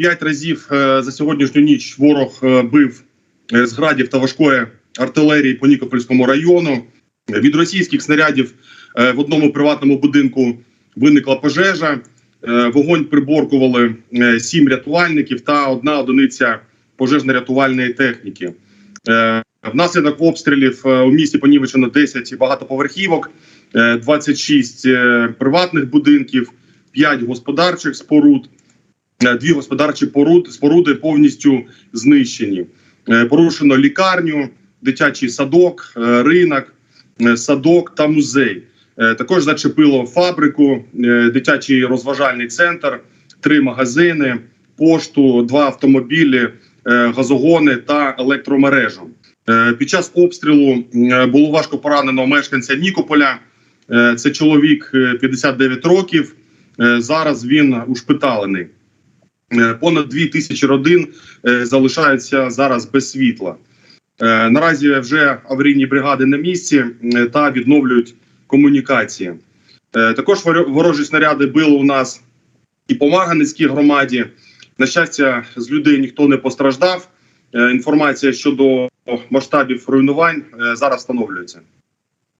П'ять разів е, за сьогоднішню ніч ворог е, бив е, з градів та важкої артилерії по Нікопольському району. Від російських снарядів в одному приватному будинку виникла пожежа. Вогонь приборкували сім рятувальників та одна одиниця пожежно-рятувальної техніки. Внаслідок обстрілів у місті понівечено 10 багатоповерхівок, е, 26 е, приватних будинків, 5 господарчих споруд. Е, Дві господарчі поруд, споруди повністю знищені. Е, Порушено лікарню, дитячий садок, е, ринок, садок та музей. Також зачепило фабрику, дитячий розважальний центр, три магазини, пошту, два автомобілі, газогони та електромережу. Під час обстрілу було важко поранено мешканця Нікополя. Це чоловік е, 59 років. Зараз він ушпиталений. Е, Понад дві тисячі родин е, залишаються зараз без світла. Е, Наразі вже аварійні бригади на місці та відновлюють комунікації. Також воро- ворожі снаряди били у нас і по Марганецькій громаді. На щастя, з людей ніхто не постраждав. Інформація щодо масштабів руйнувань зараз встановлюється.